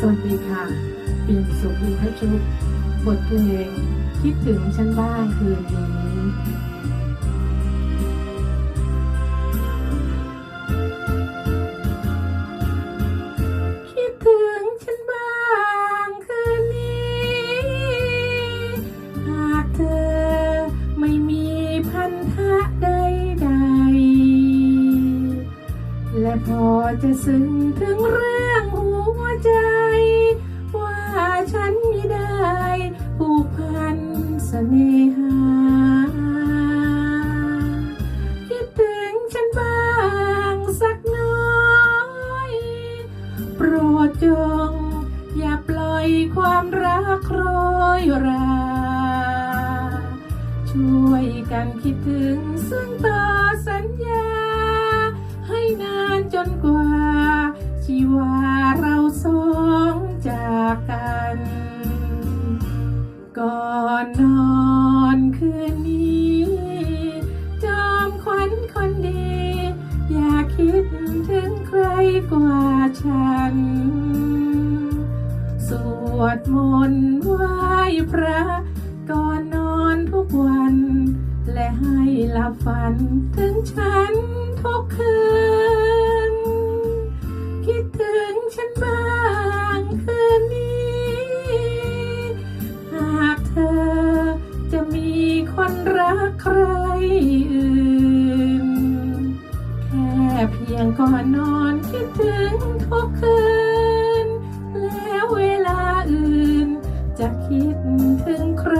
สวัสดีค่ะเปี่ยนสุขอินทชุกบทเพลงคิดถึงฉันบ้างคืนนี้คิดถึงฉันบ้างคืนนี้หากเธอไม่มีพันธะใดๆและพอจะซึ้งถึงเรื่อง โปรดจง อย่าปล่อยความรักโรยรา ช่วยกันคิดถึงซึ่งต่อสัญญา ให้นานจนกว่า ชีวาเราสองจากกัน ก่อนนอนคืนนี้ จอมขวัญคนดี อย่าคิดถึงใครกว่า ฉัน สวดมนต์ไหว้พระก่อนนอนทุกวัน และให้หลับฝันถึงฉันทุกคืน คิดถึงฉันบ้างคืนนี้ หากเธอจะมีคนรักใครอื่น เพียงก่อนนอนคิดถึงทุกคืน แล้วเวลาอื่น จะคิดถึงใคร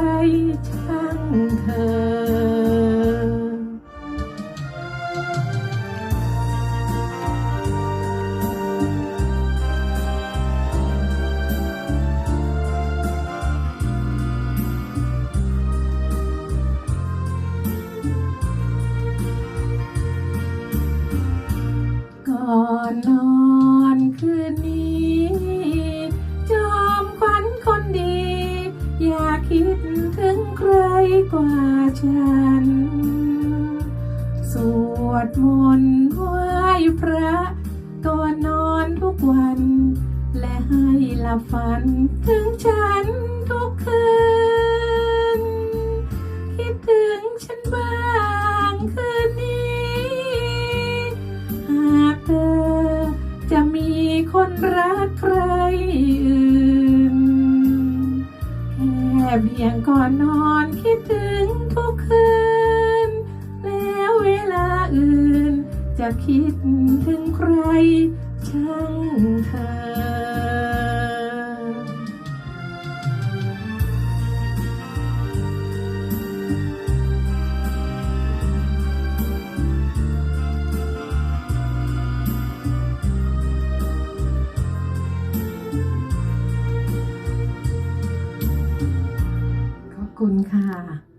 ช่างเธอ กว่าฉัน สวดมนต์ไหว้พระก่อนนอนทุกวัน และให้หลับฝันถึงฉันทุกคืน คิดถึงฉันบ้างคืนนี้ หากเธอจะมีคนรักใคร เพียงก่อนนอนคิดถึงทุกคืน แล้วเวลาอื่น จะคิดถึงใครช่างเธอ คุณค่ะ